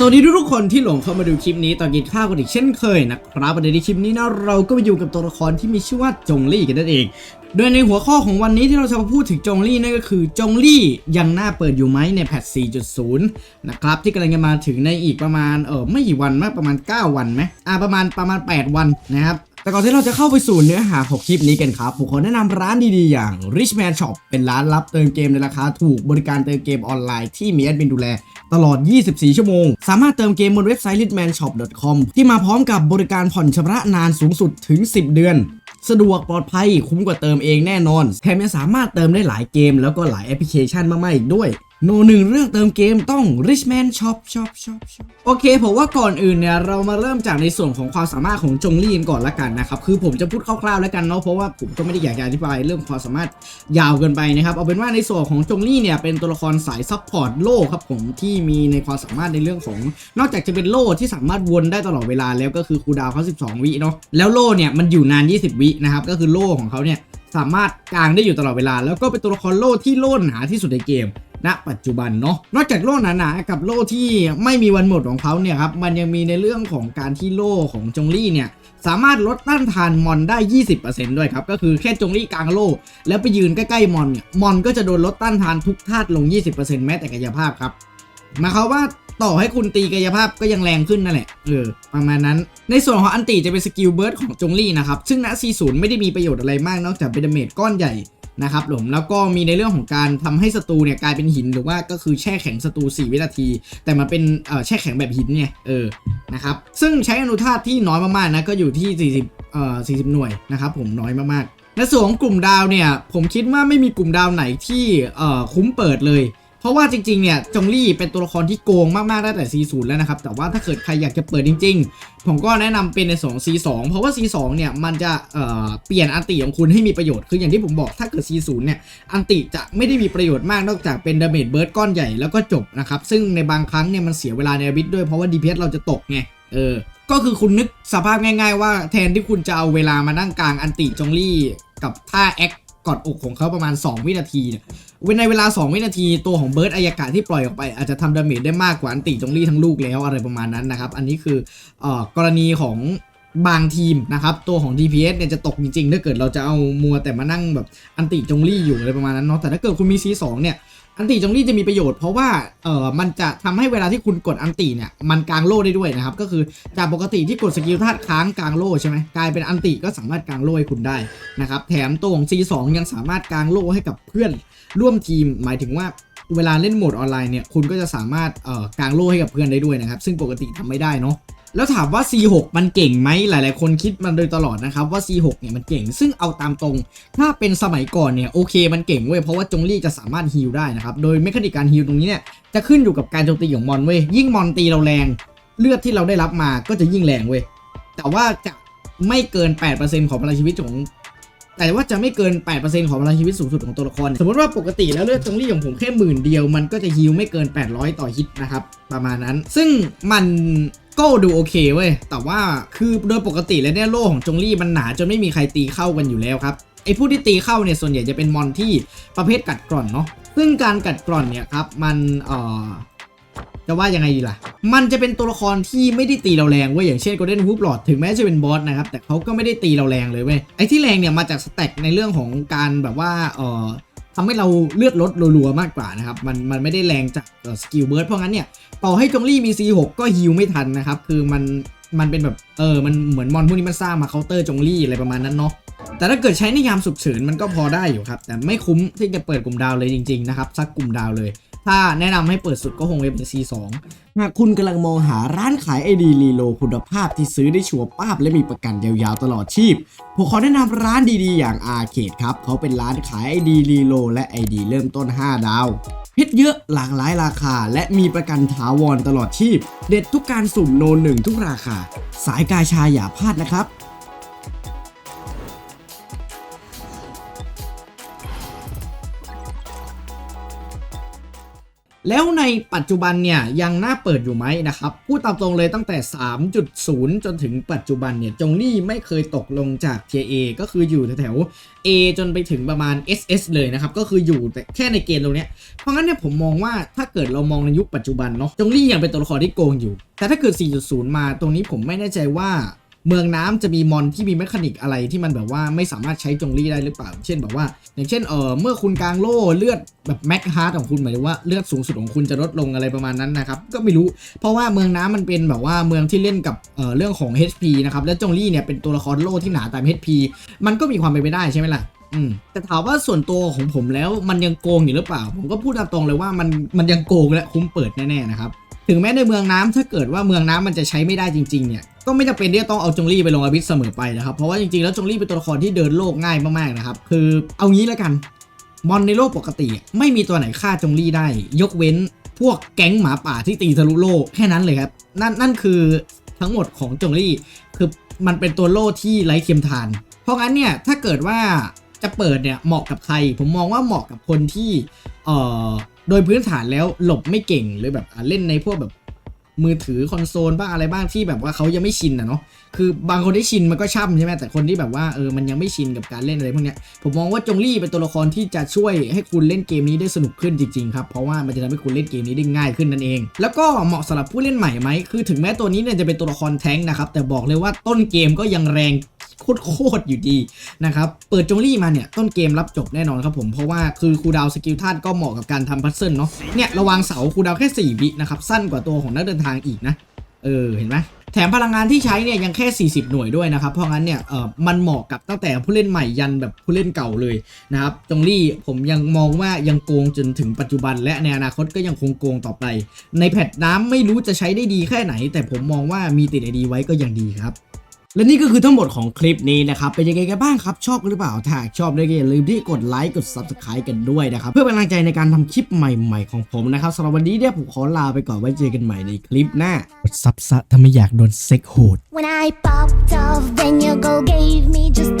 สวัสดีทุกๆคนที่หลงเข้ามาดูคลิปนี้ตอนกินข้าวกันอีกเช่นเคยนะครับประเด็นในคลิปนี้นะเราก็มาอยู่กับตัวละครที่มีชื่อว่าจงลี่กันนั่นเอง โดยในหัวข้อของวันนี้ที่เราจะมาพูดถึงจงลี่นั่นก็คือจงลี่ยังน่าเปิดอยู่ไหมในแพท 4.0 นะครับที่กำลังจะมาถึงในอีกประมาณเออไม่กี่วันมากประมาณ 9 วันไหมอ่าประมาณประมาณ 8 วันนะครับ แต่ก่อนที่เราจะเข้าไปสู่เนื้อหาของคลิปนี้กันครับ ผมขอแนะนำร้านดีๆ อย่าง Richman Shop เป็นร้านรับเติมเกมในราคาถูกบริการเติมเกมออนไลน์ที่มีแอดมินดูแลตลอด 24 ชั่วโมง สามารถเติมเกมบนเว็บไซต์ richmanshop.com ที่มาพร้อมกับบริการผ่อนชำระนานสูงสุดถึง 10 เดือน สะดวกปลอดภัยคุ้มกว่าเติมเองแน่นอน แถมยังสามารถเติมได้หลายเกมแล้วก็หลายแอปพลิเคชันมากๆอีกด้วย โนหนึ่งเรื่องเติมเกมต้อง Richman Shop Shop Shop Shop โอเคผมว่าก่อนอื่นเนี่ย เรามาเริ่มจากในส่วนของความสามารถของจงลี่ก่อนละกันนะครับ คือผมจะพูดคร่าวๆแล้วกันเนาะเพราะว่าผมก็ไม่ได้อยากจะอธิบายเรื่องความสามารถยาวเกินไปนะครับ เอาเป็นว่าในส่วนของจงลี่เนี่ยเป็นตัวละครสายซัพพอร์ตโล่ครับผมที่มีในความสามารถในเรื่องของ นอกจากจะเป็นโล่ที่สามารถวนได้ตลอดเวลาแล้วก็คือคูดาวเขา12 วิเนาะแล้วโล่เนี่ยมันอยู่นาน 20 วินะครับก็คือโล่ของเขาเนี่ยสามารถกางได้อยู่ตลอดเวลา แล้วก็เป็นตัวละครโล่ที่โล่หนาที่สุดในเกม ณปัจจุบันเนาะนอกจากโล่หนาๆกับโล่ที่ไม่มีวันหมดของเขาเนี่ยครับมันยังมีในเรื่องของการที่โล่ของจงลี่เนี่ยสามารถลดต้านทานมอนได้ 20%ด้วยครับ ก็คือแค่จงลี่กลางโล่แล้วไปยืนใกล้ๆมอนเนี่ยมอนก็จะโดนลดต้านทานทุกธาตุลง 20%แม้แต่กายภาพครับหมายความว่าต่อให้คุณตีกายภาพก็ยังแรงขึ้นนั่นแหละ เออ ประมาณนั้น ในส่วนของอันติจะเป็นสกิลเบิร์ดของจงลี่นะครับ ซึ่งณ C0 ไม่ได้มีประโยชน์อะไรมากนอกจากเป็นดาเมจก้อนใหญ่ นะครับผมแล้วก็มีในเรื่องของการทำให้ศัตรูเนี่ยกลายเป็นหินหรือว่าก็คือแช่แข็งศัตรู4 วินาที แต่มันเป็นแช่แข็งแบบหินเนี่ยเออนะครับซึ่งใช้อนุธาตุที่น้อยมากๆนะก็อยู่ที่ 40เอ่อ40 หน่วยนะครับผมน้อยมากๆในส่วนของกลุ่มดาวเนี่ยผมคิดว่าไม่มีกลุ่มดาวไหนที่เอ่อคุ้มเปิดเลย เพราะว่าจริงๆ เนี่ยจงลี่เป็นตัวละครที่โกงมากๆได้แต่ C0 แล้วนะครับ แต่ว่าถ้าเกิดใครอยากจะเปิดจริง ๆ ผมก็แนะนำเป็นในส่วนของ C2 เพราะว่า C2 เนี่ยมันจะเอ่อเปลี่ยนอันติของคุณให้มีประโยชน์ คืออย่างที่ผมบอกถ้าเกิด C0 เนี่ยอันติจะไม่ได้มีประโยชน์มากนอกจากเป็นดาเมจเบิร์ดก้อนใหญ่แล้วก็จบนะครับซึ่งในบางครั้งเนี่ยมันเสียเวลาในอบิทด้วยเพราะว่า DPS เราจะตกไงเออก็คือคุณนึกสภาพง่าย ๆ ว่าแทนที่คุณจะเอาเวลามานั่งกลางอันติจงลี่กับท่าแอค กอดอกของเขาประมาณ 2 วินาทีเนี่ยในเวลา 2 วินาทีตัวของเบิร์ดอายากาที่ปล่อยออกไป อาจจะทำดาเมจได้มากกว่าอันติจงลี่ทั้งลูกแล้วอะไรประมาณนั้นนะครับ อันนี้คือเอ่อกรณีของบางทีมนะครับ ตัวของ DPS เนี่ยจะตกจริงๆถ้าเกิดเราจะเอามัวแต่มานั่งแบบอันติจงลี่อยู่อะไรประมาณนั้นเนาะแต่ถ้าเกิดคุณมี C2 เนี่ย อันติจงลี่จะมีประโยชน์เพราะว่าเออมันจะทำให้เวลาที่คุณกดอันติเนี่ยมันกลางโล่ได้ด้วยนะครับ ก็คือจากปกติที่กดสกิลธาตุค้างกลางโล่ใช่ไหมกลายเป็นอันติก็สามารถกลางโล่ให้คุณได้นะครับแถมตัวของ C2 ยังสามารถกลางโล่ให้กับเพื่อนร่วมทีมหมายถึงว่า เวลาเล่นโหมดออนไลน์เนี่ยคุณก็จะสามารถเอ่อกลางโล่ให้กับเพื่อนได้ด้วยนะครับ ซึ่งปกติทำไม่ได้เนาะแล้วถามว่า C6 มันเก่งไหมหลาย ๆ คนคิดมันโดยตลอดนะครับว่า C6 เนี่ยมันเก่ง ซึ่งเอาตามตรง ถ้าเป็นสมัยก่อนเนี่ยโอเคมันเก่งเว้ยเพราะว่าจงลี่จะสามารถฮีลได้นะครับ โดยเมคานิกการฮีลตรงนี้เนี่ยจะขึ้นอยู่กับการโจมตีของมอนเว้ยยิ่งมอนตีเราแรง เลือดที่เราได้รับมาก็จะยิ่งแรงเว้ยแต่ว่าจะไม่เกิน 8%ของพลังชีวิตของ แต่ว่าจะไม่เกิน 8%ของพลังชีวิตสูงสุดของตัวละคร สมมติว่าปกติแล้วเลือดจงลี่ของผมแค่หมื่นเดียว มันก็จะฮิลไม่เกิน 800 ต่อฮิตนะครับ ประมาณนั้น ซึ่งมันก็ดูโอเคเว้ย แต่ว่าคือโดยปกติแล้วเนี่ยโล่ของจงลี่มันหนาจนไม่มีใครตีเข้ากันอยู่แล้วครับ ไอ้ผู้ที่ตีเข้าเนี่ยส่วนใหญ่จะเป็นมอนที่ประเภทกัดกร่อนเนาะ ซึ่งการกัดกร่อนเนี่ยครับมันเอ่อ จะว่ายังไงดีล่ะ มันจะเป็นตัวละครที่ไม่ได้ตีเราแรงเว้ยอย่างเช่น Golden Hoop Lord ถึงแม้จะเป็นบอสนะครับ แต่เขาก็ไม่ได้ตีเราแรงเลยเว้ยไอ้ที่แรงเนี่ยมาจากสแต็กในเรื่องของการแบบว่าเอ่อทำให้เราเลือดลดรัวๆมากกว่านะครับ มันมันไม่ได้แรงจากสกิลเบิร์ดเพราะงั้นเนี่ยต่อให้จงลี่มี C6 ก็ฮิลไม่ทันนะครับ คือมันมันเป็นแบบเออมันเหมือนมอนพวกนี้มันสร้างมาเคาน์เตอร์จงลี่อะไรประมาณนั้นเนาะแต่ถ้าเกิดใช้ในยามฉุกเฉินมันก็พอได้อยู่ครับ แต่ไม่คุ้มที่จะเปิดกลุ่มดาวเลยจริงๆนะครับสักกลุ่มดาวเลย ถ้าแนะนำให้เปิดสุดก็คงเป็น C2 หากคุณกำลังมองหาร้านขายไอดีรีโลคุณภาพที่ซื้อได้ชัวร์ป้าบและมีประกันยาวๆตลอดชีพ ผมขอแนะนำร้านดีๆ อย่างอาเคดครับ เขาเป็นร้านขายไอดีรีโลและไอดีเริ่มต้น 5 ดาวเพชรเยอะหลากหลายราคา และมีประกันถาวรตลอดชีพ เด็ดทุกการสุ่มโนหนึ่งทุกราคา สายกาชาอย่าพลาดนะครับ แล้วในปัจจุบันเนี่ยยังน่าเปิดอยู่ไหมนะครับ พูดตามตรงเลยตั้งแต่ 3.0 จนถึงปัจจุบันเนี่ยจงลี่ไม่เคยตกลงจาก Tier A ก็คืออยู่แถวๆ A จนไปถึงประมาณ SS เลยนะครับ ก็คืออยู่แต่แค่ในเกณฑ์ตรงเนี้ยเพราะงั้นเนี่ยผมมองว่าถ้าเกิดเรามองในยุคปัจจุบันเนาะจงลี่ยังเป็นตัวละครที่โกงอยู่ แต่ถ้าเกิด 4.0 มาตรงนี้ผมไม่แน่ใจว่า เมืองน้ำจะมีมอนที่มีแมคานิกอะไรที่มันแบบว่าไม่สามารถใช้จงลี่ได้หรือเปล่า เช่นแบบว่า อย่างเช่นเออเมื่อคุณกลางโล่เลือดแบบแม็กฮาร์ดของคุณหมายถึงว่าเลือดสูงสุดของคุณจะลดลงอะไรประมาณนั้นนะครับก็ไม่รู้ เพราะว่าเมืองน้ำมันเป็นแบบว่าเมืองที่เล่นกับเออเรื่องของ HP นะครับแล้วจงลี่เนี่ยเป็นตัวละครโล่ที่หนาตาม HP มันก็มีความเป็นไปได้ใช่ไหมล่ะอืมแต่ถามว่าส่วนตัวของผมแล้วมันยังโกงอยู่หรือเปล่า ผมก็พูดตามตรงเลยว่ามันมันยังโกงและคุ้มเปิดแน่ๆนะครับ ถึงแม้ในเมืองน้ำถ้าเกิดว่าเมืองน้ำมันจะใช้ไม่ได้จริงๆเนี่ยก็ไม่จำเป็นที่จะต้องเอาจงลี่ไปลงอาบิสเสมอไปนะครับเพราะว่าจริงๆแล้วจงลี่เป็นตัวละครที่เดินโลกง่ายมากๆนะครับคือเอางี้แล้วกันมอนในโลกปกติ ไม่มีตัวไหนฆ่าจงลี่ได้ ยกเว้นพวกแก๊งหมาป่าที่ตีทะลุโลกแค่นั้นเลยครับนั่นนั่นคือทั้งหมดของจงลี่คือมันเป็นตัวโล่ที่ไร้เทียมทาน เพราะงั้นเนี่ยถ้าเกิดว่าจะเปิดเนี่ยเหมาะกับใคร ผมมองว่าเหมาะกับคนที่ เอ่อโดยพื้นฐานแล้วหลบไม่เก่งหรือแบบเล่นในพวกแบบมือถือคอนโซลบ้างอะไรบ้างที่แบบว่าเขายังไม่ชินนะเนาะคือบางคนที่ชินมันก็ช่ำใช่ไหมแต่คนที่แบบว่าเออมันยังไม่ชินกับการเล่นอะไรพวกเนี้ยผมมองว่าจงลี่เป็นตัวละครที่จะช่วยให้คุณเล่นเกมนี้ได้สนุกขึ้นจริงๆครับเพราะว่ามันจะทำให้คุณเล่นเกมนี้ได้ง่ายขึ้นนั่นเอง แล้วก็เหมาะสำหรับผู้เล่นใหม่ไหมคือถึงแม้ตัวนี้เนี่ยจะเป็นตัวละครแท้งนะครับแต่บอกเลยว่าต้นเกมก็ยังแรง โคตรๆอยู่ดีนะครับเปิดจงลี่มาเนี่ยต้นเกมรับจบแน่นอนครับผมเพราะว่าคือคูดาวสกิลท่านก็เหมาะกับการทำพัซเซิลเนาะเนี่ยระวังเสาคูดาวแค่ 4 วินะครับสั้นกว่าตัวของนักเดินทางอีกนะเออเห็นไหมแถมพลังงานที่ใช้เนี่ยยังแค่ 40 หน่วยด้วยนะครับ เพราะงั้นเนี่ยเออมันเหมาะกับตั้งแต่ผู้เล่นใหม่ยันแบบผู้เล่นเก่าเลยนะครับจงลี่ผมยังมองว่ายังโกงจนถึงปัจจุบัน และในอนาคตก็ยังคงโกงต่อไป ในแพทน้ำไม่รู้จะใช้ได้ดีแค่ไหน แต่ผมมองว่ามีติดไอดีไว้ก็ยังดีครับ และนี่ก็คือทั้งหมดของคลิปนี้นะครับ เป็นยังไงกันบ้างครับ ชอบกันหรือเปล่า ถ้าหากชอบก็อย่าลืมที่กดไลค์ กด Subscribe กันด้วยนะครับ เพื่อเป็นกำลังใจในการทำคลิปใหม่ๆของผมนะครับสำหรับวันนี้เนี่ยผมขอลาไปก่อนไว้เจอกันใหม่ในคลิปหน้ากดซับซะถ้าไม่อยากโดนเซ็กโหด When I popped off, then your girl gave me just